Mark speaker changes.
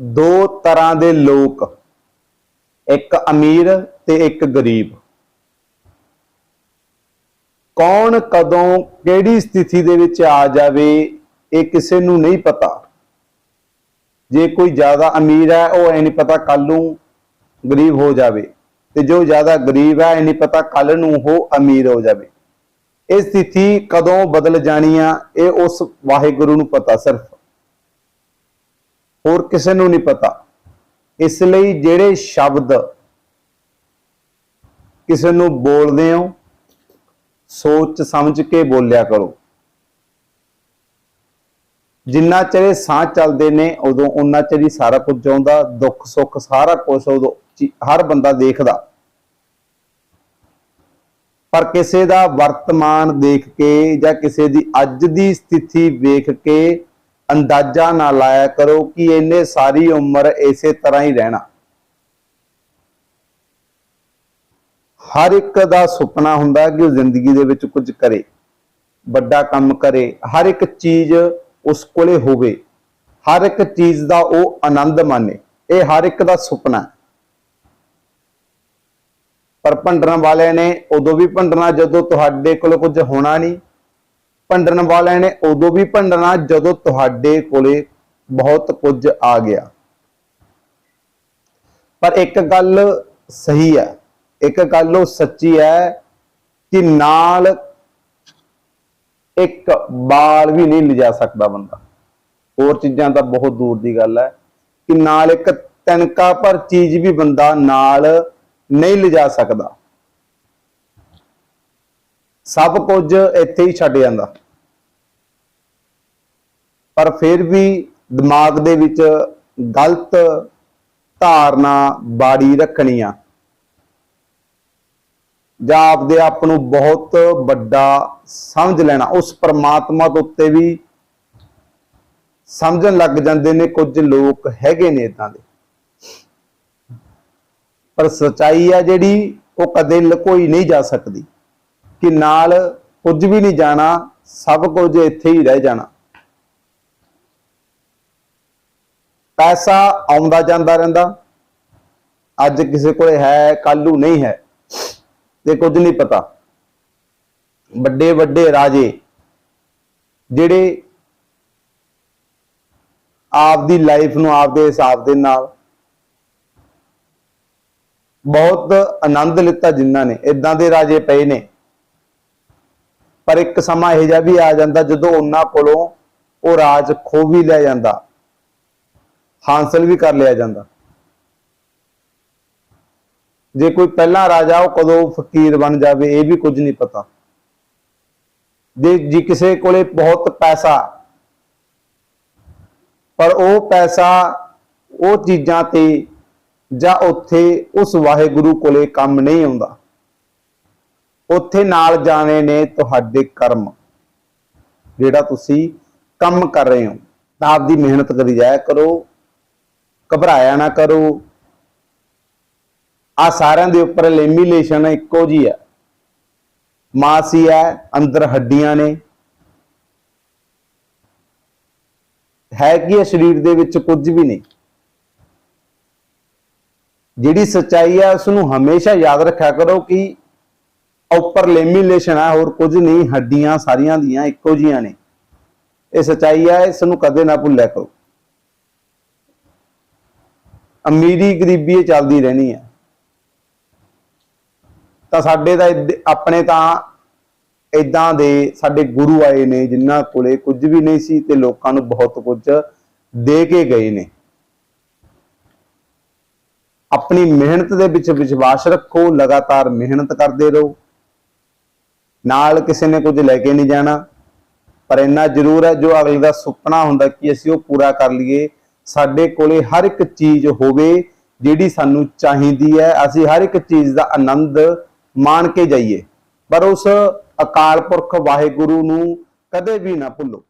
Speaker 1: ਦੋ ਤਰ੍ਹਾਂ ਦੇ ਲੋਕ, ਇੱਕ ਅਮੀਰ ਤੇ ਇੱਕ ਗਰੀਬ। ਕੌਣ ਕਦੋਂ ਕਿਹੜੀ ਸਥਿਤੀ ਦੇ ਵਿੱਚ ਆ ਜਾਵੇ, ਇਹ ਕਿਸੇ ਨੂੰ ਨਹੀਂ ਪਤਾ। ਜੇ ਕੋਈ ਜ਼ਿਆਦਾ ਅਮੀਰ ਹੈ, ਉਹ ਇਹ ਨਹੀਂ ਪਤਾ ਕੱਲ ਨੂੰ ਗਰੀਬ ਹੋ ਜਾਵੇ। ਤੇ ਜੋ ਜ਼ਿਆਦਾ ਗਰੀਬ ਹੈ, ਇਹ ਨਹੀਂ ਪਤਾ ਕੱਲ ਨੂੰ ਉਹ ਅਮੀਰ ਹੋ ਜਾਵੇ। ਇਹ ਸਥਿਤੀ ਕਦੋਂ ਬਦਲ ਜਾਣੀ ਆ, ਇਹ ਉਸ ਵਾਹਿਗੁਰੂ ਨੂੰ ਪਤਾ ਸਿਰਫ। ਹੋਰ ਕਿਸੇ ਨੂੰ ਨਹੀਂ ਪਤਾ। ਇਸ ਲਈ ਜਿਹੜੇ ਸ਼ਬਦ ਕਿਸੇ ਨੂੰ ਬੋਲਦੇ ਹੋ, ਸੋਚ ਸਮਝ ਕੇ ਬੋਲਿਆ ਕਰੋ। ਜਿੰਨਾ ਚਿਰ ਇਹ ਸਾਹ ਚੱਲਦੇ ਨੇ, ਉਦੋਂ ਉਹਨਾਂ ਚਿਰ ਹੀ ਸਾਰਾ ਕੁਝ ਆਉਂਦਾ ਦੁੱਖ ਸੁੱਖ ਸਾਰਾ ਕੁਝ ਉਦੋਂ ਚੀ- ਹਰ ਬੰਦਾ ਦੇਖਦਾ। ਪਰ ਕਿਸੇ ਦਾ ਵਰਤਮਾਨ ਦੇਖ ਕੇ ਜਾਂ ਕਿਸੇ ਦੀ ਅੱਜ ਦੀ ਸਥਿਤੀ ਵੇਖ ਕੇ ਅੰਦਾਜ਼ਾ ਨਾ ਲਾਇਆ ਕਰੋ ਕਿ ਇਹਨੇ ਸਾਰੀ ਉਮਰ ਇਸੇ ਤਰ੍ਹਾਂ ਹੀ ਰਹਿਣਾ। ਹਰ ਇੱਕ ਦਾ ਸੁਪਨਾ ਹੁੰਦਾ ਕਿ ਉਹ ਜ਼ਿੰਦਗੀ ਦੇ ਵਿੱਚ ਕੁਝ ਕਰੇ, ਵੱਡਾ ਕੰਮ ਕਰੇ, ਹਰ ਇੱਕ ਚੀਜ਼ ਉਸ ਕੋਲੇ ਹੋਵੇ, ਹਰ ਇੱਕ ਚੀਜ਼ ਦਾ ਉਹ ਆਨੰਦ ਮਾਣੇ, ਇਹ ਹਰ ਇੱਕ ਦਾ ਸੁਪਨਾ ਹੈ। ਪਰ ਭੰਡਣ ਵਾਲਿਆਂ ਨੇ ਉਦੋਂ ਵੀ ਭੰਡਣਾ ਜਦੋਂ ਤੁਹਾਡੇ ਕੋਲ ਕੁਝ ਹੋਣਾ ਨਹੀਂ ਭੰਡਣ ਵਾਲਿਆਂ ਨੇ ਉਦੋਂ ਵੀ ਭੰਡਣਾ ਜਦੋਂ ਤੁਹਾਡੇ ਕੋਲੇ ਬਹੁਤ ਕੁਝ ਆ ਗਿਆ। ਪਰ ਇੱਕ ਗੱਲ ਸਹੀ ਹੈ, ਇੱਕ ਗੱਲ ਉਹ ਸੱਚੀ ਹੈ ਕਿ ਨਾਲ ਇੱਕ ਬਾਲ ਵੀ ਨਹੀਂ ਲਿਜਾ ਸਕਦਾ ਬੰਦਾ। ਹੋਰ ਚੀਜ਼ਾਂ ਤਾਂ ਬਹੁਤ ਦੂਰ ਦੀ ਗੱਲ ਹੈ ਕਿ ਨਾਲ ਇੱਕ ਤਨਕਾ ਪਰ ਚੀਜ਼ ਵੀ ਬੰਦਾ ਨਾਲ ਨਹੀਂ ਲਿਜਾ ਸਕਦਾ। ਸਭ ਕੁਝ ਇੱਥੇ ਹੀ ਛੱਡ ਜਾਂਦਾ। ਪਰ ਫਿਰ ਵੀ ਦਿਮਾਗ ਦੇ ਵਿੱਚ ਗਲਤ ਧਾਰਨਾ ਬਾੜੀ ਰੱਖਣੀ ਆ। ਜਾਂ ਆਪਦੇ ਆਪ ਨੂੰ ਬਹੁਤ ਵੱਡਾ ਸਮਝ ਲੈਣਾ। ਉਸ ਪਰਮਾਤਮਾ ਦੇ ਉੱਤੇ ਵੀ ਸਮਝਣ ਲੱਗ ਜਾਂਦੇ ਨੇ, ਕੁਝ ਲੋਕ ਹੈਗੇ ਨੇ ਇਦਾਂ ਦੇ। ਪਰ ਸਚਾਈ ਆ ਜਿਹੜੀ, ਉਹ ਕਦੇ ਲੁਕੋਈ ਨਹੀਂ ਜਾ ਸਕਦੀ। ਕਿ ਨਾਲ ਕੁਝ ਵੀ ਨਹੀਂ ਜਾਣਾ, ਸਭ ਕੁਝ ਇੱਥੇ ਹੀ ਰਹਿ ਜਾਣਾ। ਪੈਸਾ ਆਉਂਦਾ ਜਾਂਦਾ ਰਹਿੰਦਾ। ਅੱਜ ਕਿਸੇ ਕੋਲੇ ਹੈ ਕੱਲ ਨੂੰ ਨਹੀਂ ਹੈ। ਤੇ ਕੁਝ ਨਹੀਂ ਪਤਾ। ਵੱਡੇ ਵੱਡੇ ਰਾਜੇ, ਜਿਹੜੇ ਆਪਦੀ ਲਾਈਫ ਨੂੰ ਆਪਦੇ ਹਿਸਾਬ ਦੇ ਨਾਲ ਬਹੁਤ ਆਨੰਦ ਲਿੱਤਾ ਜਿਨ੍ਹਾਂ ਨੇ ਇਦਾਂ ਦੇ ਰਾਜੇ ਪਏ ਨੇ। ਪਰ ਇੱਕ ਸਮਾਂ ਇਹੋ ਜਿਹਾ ਵੀ ਆ ਜਾਂਦਾ ਜਦੋਂ ਉਹਨਾਂ ਕੋਲੋਂ ਉਹ ਰਾਜ ਖੋ ਵੀ ਲਿਆ ਜਾਂਦਾ, ਹਾਸਲ ਵੀ ਕਰ ਲਿਆ ਜਾਂਦਾ। ਜੇ ਕੋਈ ਪਹਿਲਾ ਰਾਜਾ ਉਹ ਕਦੋਂ ਫਕੀਰ ਬਣ ਜਾਵੇ, ਇਹ ਵੀ ਕੁਝ ਨਹੀਂ ਪਤਾ। ਜੇ ਜੀ ਕਿਸੇ ਕੋਲੇ ਬਹੁਤ ਪੈਸਾ, ਪਰ ਉਹ ਪੈਸਾ ਉਹ ਚੀਜ਼ਾਂ ਤੇ ਜਾਂ ਉੱਥੇ ਉਸ ਵਾਹਿਗੁਰੂ ਕੋਲੇ ਕੰਮ ਨਹੀਂ ਆਉਂਦਾ। ਉੱਥੇ ਨਾਲ ਜਾਣੇ ਨੇ ਤੁਹਾਡੇ ਕਰਮ। ਜਿਹੜਾ ਤੁਸੀਂ ਕੰਮ ਕਰ ਰਹੇ ਹੋ। ਤਾਂ ਆਪਦੀ ਮਿਹਨਤ ਕਰੀ ਜਾਇਆ ਕਰੋ। ਘਬਰਾਇਆ ਨਾ ਕਰੋ। ਆ ਸਾਰਿਆਂ ਦੇ ਉੱਪਰ ਲੈਮੀਲੇਸ਼ਨ ਇੱਕੋ ਜੀ ਹੈ। ਮਾਸ ਹੀ ਹੈ ਅੰਦਰ ਹੱਡੀਆਂ ਨੇ। ਹੈ ਕੀ ਹੈ ਸਰੀਰ ਦੇ ਵਿੱਚ ਕੁਝ ਵੀ ਨਹੀਂ? ਜਿਹੜੀ ਸੱਚਾਈ ਹੈ ਉਸ ਨੂੰ ਹਮੇਸ਼ਾ ਯਾਦ ਰੱਖਿਆ ਕਰੋ ਕਿ ਉੱਪਰ ਲੈਮੀਲੇਸ਼ਨ ਹੈ ਹੋਰ ਕੁਝ ਨਹੀਂ, ਹੱਡੀਆਂ ਸਾਰੀਆਂ ਦੀਆਂ ਇੱਕੋ ਜੀਆਂ ਨੇ। ਇਹ ਸੱਚਾਈ ਹੈ ਇਸ ਨੂੰ ਕਦੇ ਨਾ ਭੁੱਲਿਆ ਕਰੋ। ਅਮੀਰੀ ਗਰੀਬੀ ਇਹ ਚੱਲਦੀ ਰਹਿਣੀ ਹੈ ਤਾਂ ਸਾਡੇ ਤਾਂ ਆਪਣੇ ਤਾਂ ਇਦਾਂ ਦੇ ਸਾਡੇ ਗੁਰੂ ਆਏ ਨੇ, ਜਿਨ੍ਹਾਂ ਕੋਲੇ ਕੁਝ ਵੀ ਨਹੀਂ ਸੀ ਤੇ ਲੋਕਾਂ ਨੂੰ ਬਹੁਤ ਕੁਝ ਦੇ ਕੇ ਗਏ ਨੇ। ਆਪਣੀ ਮਿਹਨਤ ਦੇ ਵਿੱਚ ਵਿਸ਼ਵਾਸ ਰੱਖੋ, ਲਗਾਤਾਰ ਮਿਹਨਤ ਕਰਦੇ ਰਹੋ। ਨਾਲ ਕਿਸੇ ਨੇ ਕੁਝ ਲੈ ਕੇ ਨਹੀਂ ਜਾਣਾ। ਪਰ ਇੰਨਾ ਜ਼ਰੂਰ ਹੈ, ਜੋ ਅਗਲੇ ਦਾ ਸੁਪਨਾ ਹੁੰਦਾ ਕਿ ਅਸੀਂ ਉਹ ਪੂਰਾ ਕਰ ਲਈਏ, ਸਾਡੇ ਕੋਲੇ ਹਰ ਇੱਕ ਚੀਜ਼ ਹੋਵੇ ਜਿਹੜੀ ਸਾਨੂੰ ਚਾਹੀਦੀ ਹੈ। ਅਸੀਂ ਹਰ ਇੱਕ ਚੀਜ਼ ਦਾ ਆਨੰਦ ਮਾਣ ਕੇ ਜਾਈਏ। ਪਰ ਉਸ ਅਕਾਲ ਪੁਰਖ ਵਾਹਿਗੁਰੂ ਨੂੰ ਕਦੇ ਵੀ ਨਾ ਭੁੱਲੋ।